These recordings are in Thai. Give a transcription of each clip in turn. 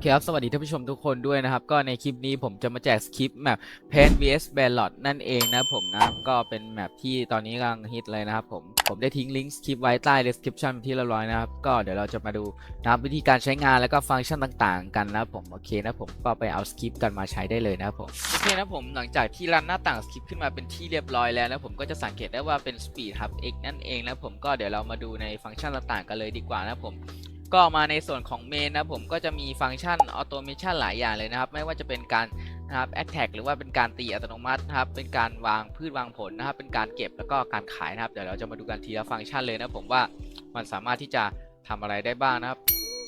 เคครับ สวัสดีท่านผู้ชมทุกคนด้วยนะครับ ก็ในคลิปนี้ผมจะมาแจกสคริปต์แมป Paint vs Ballot นั่นเองนะผมนะก็เป็นแมปที่ตอนนี้กำลังฮิตเลยนะครับผม ผมได้ทิ้งลิงก์สคริปต์ไว้ใต้ description ที่เรียบร้อยนะครับ ก็เดี๋ยวเราจะมาดูนะครับวิธีการใช้งานแล้วก็ฟังก์ชันต่างๆ กันนะผมโอเคนะผมก็ไปเอาสคริปต์กันมาใช้ได้เลยนะครับผมโอเคนะผมหลังจากที่รันหน้าต่างสคริปต์ขึ้นมาเป็นที่เรียบร้อยแล้วนะผมก็จะสังเกตได้ว่าเป็น Speed Hub X นั่นเองนะผมก็เดี๋ยวเรามาดูในฟังก์ชันต่างๆ กันเลยดีกว่านะผม ก็มาในส่วนของเมนนะผมก็จะมีฟังก์ชันออโตเมชันหลายอย่างเลยนะครับ ไม่ว่าจะเป็นการนะครับแอ t แทกหรือว่าเป็นการตีอัตโนมัตินะครับ เป็นการวางพืชวางผลนะครับ เป็นการเก็บแล้วก็การขายนะครับ เดี๋ยวเราจะมาดูกันทีละฟังก์ชันเลยนะผมว่ามันสามารถที่จะทำอะไรได้บ้างนะครับ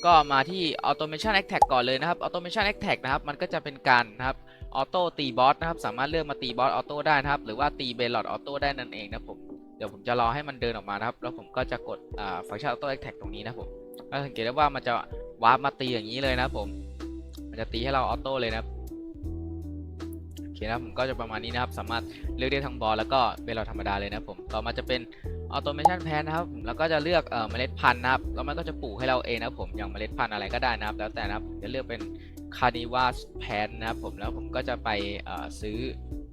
ก็มาที่ Automation a t t a c ก่อนเลยนะครับ Automation a t t a c นะครับ มันก็จะเป็นการนะครับออโต้ตีบอสนะครับ สามารถเลือกมาตีบอสออโต้ได้นะครับ หรือว่าตีเบลลอดออโต้ได้นั่นเองนะผม เดี๋ยวผมจะรอให้มันเดินออกมานะครับ แล้วผมก็จะกดอ่าฟังก์ชัน Auto Attack ตรงนี้นะผม ก็สังเกตได้ว่ามันจะวาร์ปมาตีอย่างนี้เลยนะผม มันจะตีให้เราออโต้เลยนะโอเคนะผมก็จะประมาณนี้นะครับ สามารถเลือกได้ทั้งบอลแล้วก็เป็นเราธรรมดาเลยนะผมต่อมาจะเป็นออโตเมชันแพนนะครับแล้วก็จะเลือกเอ่อเมล็ดพันธุ์นะครับแล้วมันก็จะปลูกให้เราเองนะผมอย่างเมล็ดพันธุ์อะไรก็ได้นะครับ แล้วแต่นะครับจะเลือกเป็นคานิวาสแพนนะครับผมแล้วผมก็จะไปเอ่อซื้อ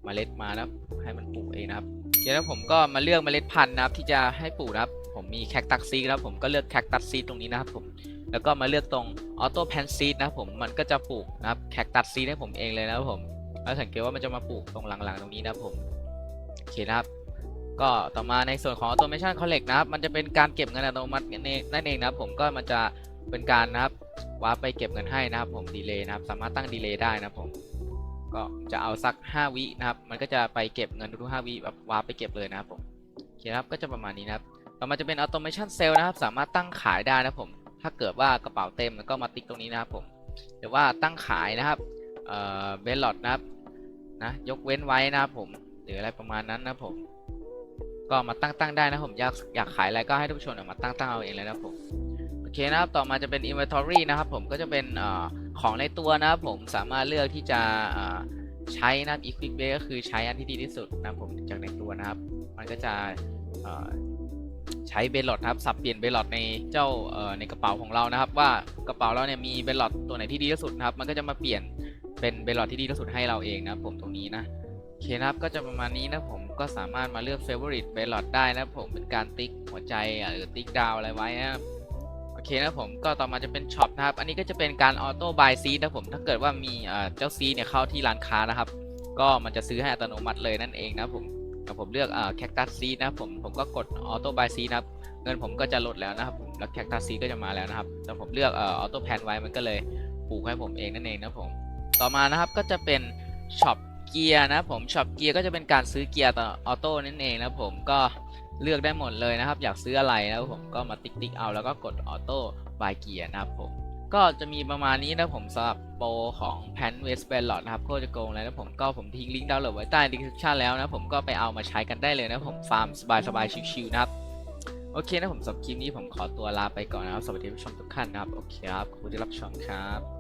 เมล็ดมานะให้มันปลูกเองนะครับ เดี๋ยวผมก็มาเลือกเมล็ดพันธุ์นะครับที่จะให้ปลูกนะครับ ผมมีแคคตัสซีนะครับผมก็เลือกแคคตัสซีตรงนี้นะครับผมแล้วก็มาเลือกตรงออโต้แพนซีดนะครับผมมันก็จะปลูกนะครับแคคตัสซีดให้ผมเองเลยนะครับผมแล้วสังเกตว่ามันจะมาปลูกตรงหลังๆ ตรงนี้นะครับผมโอเคนะครับ ก็ต่อมาในส่วนของ Automation Collect นะครับ มันจะเป็นการเก็บเงินอัตโนมัตินั่นเองนะครับผมก็มันจะเป็นการนะครับวาร์ปไปเก็บเงินให้นะครับผมดีเลย์นะครับ สามารถตั้งดีเลย์ได้นะครับผม ก็จะเอาสัก 5 วินะครับ มันก็จะไปเก็บเงินทุก5วิแบบวาร์ปไปเก็บเลยนะครับผมโอเคครับก็จะประมาณนี้นะครับต่อมาจะเป็น automation sale นะครับ สามารถตั้งขายได้นะผม ถ้าเกิดว่ากระเป๋าเต็มก็มาติ๊กตรงนี้นะครับผมหรือว่าตั้งขายนะครับเอ่อเบลลอดนะครับนะยกเว้นไว้นะครับผมหรืออะไรประมาณนั้นนะผมก็มาตั้งตั้งได้นะผมอยากอยากขายอะไรก็ให้ทุกคนเอามาตั้งตั้งเอาเองเลยนะผมโอเคนะครับ ต่อมาจะเป็น inventory นะครับ ผมก็จะเป็นอของในตัวนะครับผมสามารถเลือกที่จะใช้นะครับ equip base ก็คือใช้อันที่ดีที่สุดนะครับผมจากในตัวนะครับ มันก็จะใช้เบลลอดครับสับเปลี่ยนเบลลอดในเจ้าในกระเป๋าของเรานะครับ ว่ากระเป๋าเราเนี่ยมีเบลลอดตัวไหนที่ดีที่สุดนะครับ มันก็จะมาเปลี่ยนเป็นเบลลอดที่ดีที่สุดให้เราเองนะครับผมตรงนี้นะโอเคนะครับก็จะประมาณนี้นะผมก็สามารถมาเลือก favorite b a l o t ได้นะผมเป็นการติ๊กหัวใจหรือติ๊กดาวอะไรไว้นะครับ โอเคนะผมก็ต่อมาจะเป็นช็อปนะครับ อันนี้ก็จะเป็นการออโต้บายซีนะผมถ้าเกิดว่ามีเอ่อเจ้าซีเนี่ยเข้าที่ร้านค้านะครับ ก็มันจะซื้อให้อัตโนมัติเลยนั่นเองนะผมแต่ผมเลือกเอ่อแคคตัสซีนะผมผมก็กดออโต้บายซีนะครับเงินผมก็จะลดแล้วนะครับผมแล้วแคคตัสซีก็จะมาแล้วนะครับแต่ผมเลือกเอ่อออโต้แพนไว้มันก็เลยปลูกให้ผมเองนั่นเองนะผมต่อมานะครับก็จะเป็นช็อปเกียร์นะผมช็อปเกียร์ก็จะเป็นการซื้อเกียร์ต่อออโต้นั่นเองนะผมก็ เลือกได้หมดเลยนะครับ อยากซื้ออะไรนะผมก็มาติ๊กติ๊กเอาแล้วก็กดออโต้บายเกียร์นะครับผมก็จะมีประมาณนี้นะผมสำหรับโปรของแพนเวสเบลลอดนะครับโคตรจะโกงเลยนะผมก็ผมทิ้งลิงก์ดาวน์โหลดไว้ใต้ description แล้วนะผมก็ไปเอามาใช้กันได้เลยนะผมฟาร์มสบายๆชิวๆนะครับโอเคนะผมสำหรับคลิปนี้ผมขอตัวลาไปก่อนนะครับ สวัสดีผู้ชมทุกท่านนะครับ โอเคครับขอบคุณที่รับชมครับ